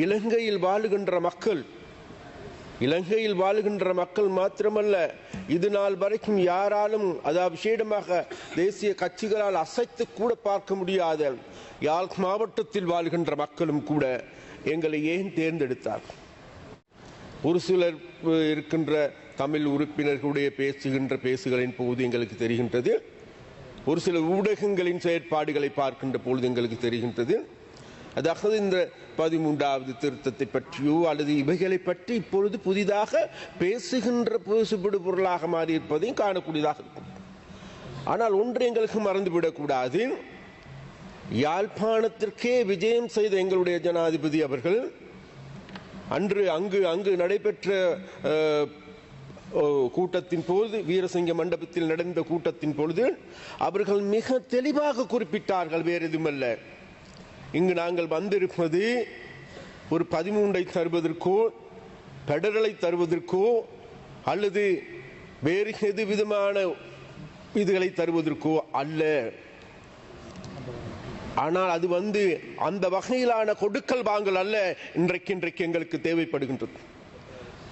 இலங்கையில் வாழுகின்ற மக்கள் இலங்கையில் வாழுகின்ற மக்கள் மாத்திரமல்ல இது நாள் வரைக்கும் யாராலும் அதாவது விசேடமாக தேசிய கட்சிகளால் அசைத்து கூட பார்க்க முடியாத யாழ் மாவட்டத்தில் வாழ்கின்ற மக்களும் கூட எங்களை ஏன் தேர்ந்தெடுத்தார்? ஒரு சிலர் இருக்கின்ற தமிழ் உறுப்பினர்களுடைய பேசுகின்ற பேசுகளின் போது எங்களுக்கு தெரிகின்றது. ஒரு சில ஊடகங்களின் செயற்பாடுகளை பார்க்கின்ற பொழுது எங்களுக்கு தெரிகின்றது. அதாவது இந்த பதிமூன்றாவது திருத்தத்தை பற்றியோ அல்லது இவைகளை பற்றி இப்பொழுது புதிதாக பேசுகின்ற பேசுபடு பொருளாக மாறி இருப்பதையும் காணக்கூடியதாக இருக்கும். ஆனால் ஒன்று எங்களுக்கு மறந்துவிடக்கூடாது யாழ்ப்பாணத்திற்கே விஜயம் செய்த எங்களுடைய ஜனாதிபதி அவர்கள் அன்று அங்கு அங்கு நடைபெற்ற ஓ, கூட்டத்தின் பொழுது வீரசிங்க மண்டபத்தில் நடந்த கூட்டத்தின் பொழுது அவர்கள் மிக தெளிவாக குறிப்பிட்டார்கள் வேறு எதுவுமல்ல இங்கு நாங்கள் வந்திருப்பது ஒரு பதிமூன்றை தருவதற்கோ பெடரலை தருவதற்கோ அல்லது வேறு எது விதமான இதுகளை தருவதற்கோ அல்ல. ஆனால் அது வந்து அந்த வகையிலான கொடுக்கல் வாங்கல் அல்ல. இன்றைக்கு இன்றைக்கு எங்களுக்கு தேவைப்படுகின்றது.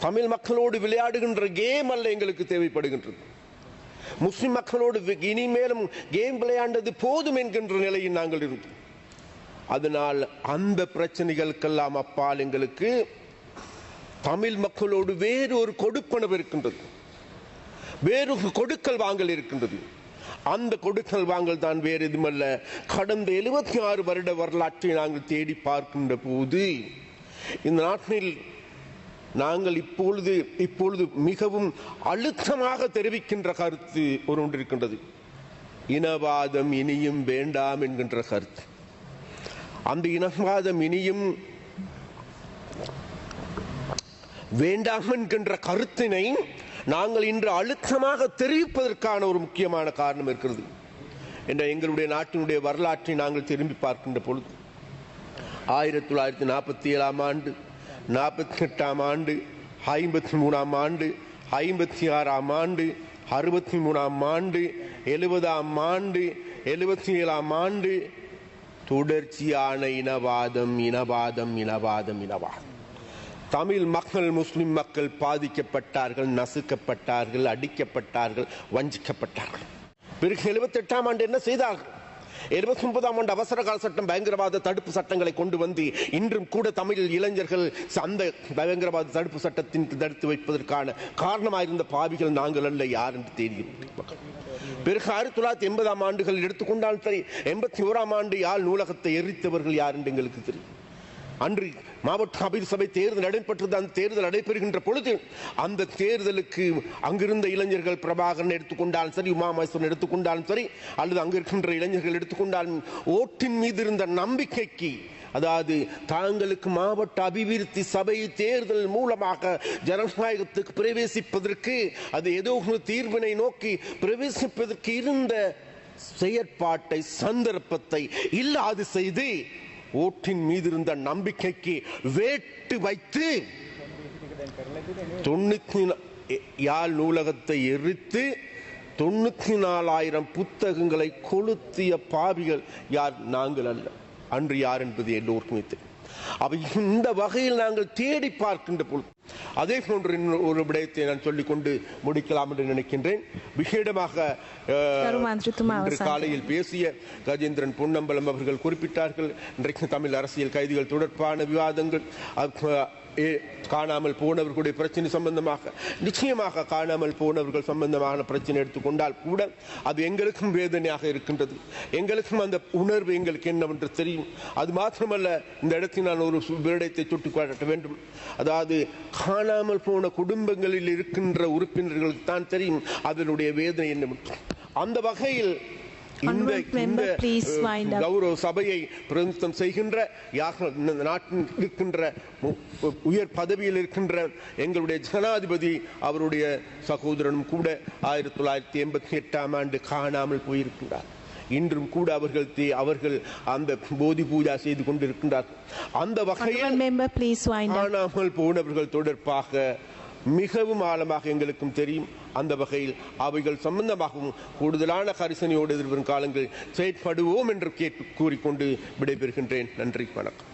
தமிழ் மக்களோடு விளையாடுகின்ற கேம் அல்ல எங்களுக்கு தேவைப்படுகின்றது. முஸ்லிம் மக்களோடு இனிமேலும் கேம் விளையாண்டது போதும் என்கின்ற நிலையில் நாங்கள் இருந்தோம். அதனால் அந்த பிரச்சனைகளுக்கெல்லாம் அப்பால் எங்களுக்கு தமிழ் மக்களோடு வேறு ஒரு கொடுப்பனவு இருக்கின்றது. வேறு கொடுக்கல் வாங்கல் இருக்கின்றது. அந்த கொடுக்கல் வாங்கல் தான் வேறு எதுமல்ல கடந்த எழுபத்தி ஆறு வருட வரலாற்றை நாங்கள் தேடி பார்க்கின்ற போது இந்த நாட்டில் நாங்கள் இப்பொழுது இப்பொழுது மிகவும் அழுத்தமாக தெரிவிக்கின்ற கருத்து ஒரு ஒன்று இருக்கின்றது. இனவாதம் இனியும் வேண்டாம் என்கின்ற கருத்து. அந்த இனவாதம் இனியும் வேண்டாம் என்கின்ற கருத்தினை நாங்கள் இன்று அழுத்தமாக தெரிவிப்பதற்கான ஒரு முக்கியமான காரணம் இருக்கிறது என்ற எங்களுடைய நாட்டினுடைய வரலாற்றை நாங்கள் திரும்பி பார்க்கின்ற பொழுது ஆயிரத்தி தொள்ளாயிரத்தி நாற்பத்தி ஏழாம் ஆண்டு நாற்பத்தி எட்டாம் ஆண்டு ஐம்பத்தி மூணாம் ஆண்டு ஐம்பத்தி ஆறாம் ஆண்டு அறுபத்தி மூணாம் ஆண்டு எழுபதாம் ஆண்டு எழுபத்தி ஏழாம் ஆண்டு தொடர்ச்சியான இனவாதம் இனவாதம் இனவாதம் இனவாதம் தமிழ் மக்கள் முஸ்லிம் மக்கள் பாதிக்கப்பட்டார்கள் நசுக்கப்பட்டார்கள் அடிக்கப்பட்டார்கள் வஞ்சிக்கப்பட்டார்கள் பிறகு எழுபத்தி எட்டாம் ஆண்டு என்ன செய்தார்கள் எழுபத்தி ஒன்பதாம் ஆண்டு அவசர கால சட்டம் பயங்கரவாத தடுப்பு சட்டங்களை கொண்டு வந்து இன்றும் கூட தமிழ் இளைஞர்கள் அந்த பயங்கரவாத தடுப்பு சட்டத்தின் தடுத்து வைப்பதற்கான காரணமாக இருந்த பாவிகள் நாங்கள் அல்ல யார் என்று தெரியும் பிறகு ஆயிரத்தி தொள்ளாயிரத்தி எண்பதாம் ஆண்டுகள் எடுத்துக்கொண்டால் சரி எண்பத்தி ஓராம் ஆண்டு யாழ் நூலகத்தை எரித்தவர்கள் யார் என்று எங்களுக்கு தெரியும். அன்று மாவட்ட அபிர் சபை தேர்தல் நடைபெற்றது. அந்த தேர்தல் நடைபெறுகின்ற பொழுது அந்த தேர்தலுக்கு அங்கிருந்த இளைஞர்கள் பிரபாகரன் எடுத்துக்கொண்டாலும் சரி உமாமேஸ்வரன் எடுத்துக்கொண்டாலும் சரி அல்லது அங்கு இருக்கின்ற இளைஞர்கள் எடுத்துக்கொண்டாலும் ஓட்டின் மீது இருந்த நம்பிக்கைக்கு அதாவது தாங்களுக்கு மாவட்ட அபிவிருத்தி சபை தேர்தல் மூலமாக ஜனநாயகத்துக்கு பிரவேசிப்பதற்கு அது ஏதோ ஒரு தீர்வினை நோக்கி பிரவேசிப்பதற்கு இருந்த செயற்பாட்டை சந்தர்ப்பத்தை இல்லாது செய்து ஓட்டின் மீது இருந்த நம்பிக்கைக்கு வேட்டு வைத்து தொண்ணூத்தி நா- யாழ் நூலகத்தை எரித்து தொண்ணூத்தி நாலாயிரம் புத்தகங்களை கொளுத்திய பாவிகள் யார்? நாங்கள் அல்ல. அன்று யார் என்பது எல்லோருக்குமே தெரியும். அவை இந்த வகையில் நாங்கள் தேடி பார்க்கின்ற பொழுது அதே போன்று இன்னொரு ஒரு விடயத்தை நான் சொல்லிக்கொண்டு முடிக்கலாம் என்று நினைக்கின்றேன் விசேடமாக. காலையில் பேசிய கஜேந்திரன் பொன்னம்பலம் அவர்கள் குறிப்பிட்டார்கள் இன்றைக்கு தமிழ் அரசியல் கைதிகள் தொடர்பான விவாதங்கள் காணாமல் போனவர்களுடைய பிரச்சனை சம்பந்தமாக நிச்சயமாக காணாமல் போனவர்கள் சம்பந்தமான பிரச்சனை எடுத்துக்கொண்டால் கூட அது எங்களுக்கும் வேதனையாக இருக்கின்றது. எங்களுக்கும் அந்த உணர்வு எங்களுக்கு என்னவென்று தெரியும். அது மாத்திரமல்ல இந்த இடத்தில் நான் ஒரு விடயத்தை சுட்டி காட்ட வேண்டும். அதாவது காணாமல் போன குடும்பங்களில் இருக்கின்ற உறுப்பினர்களுக்கு தான் தெரியும் அதனுடைய வேதனை என்னவென்று. அந்த வகையில் இந்த. கௌரவ சபையை பிரதிநிதித்துவம் செய்கின்ற யாக நாட்டில் இருக்கின்ற உயர் பதவியில் இருக்கின்ற எங்களுடைய ஜனாதிபதி அவருடைய சகோதரனும் கூட ஆயிரத்தி தொள்ளாயிரத்தி எண்பத்தி எட்டாம் ஆண்டு காணாமல் போயிருக்கின்றார் இன்றும் கூட அவர்கள் அவர்கள் அந்த போதி பூஜா செய்து கொண்டிருக்கின்றார் அந்த வகையில். காணாமல் போனவர்கள் தொடர்பாக மிகவும் ஆழமாக எங்களுக்கும் தெரியும். அந்த வகையில் அவைகள் சம்பந்தமாகவும் கூடுதலான கரிசனையோடு எதிர்வரும் காலங்கள் செயற்படுவோம் என்று கேட்டு கூறிக்கொண்டு விடைபெறுகின்றேன். நன்றி வணக்கம்.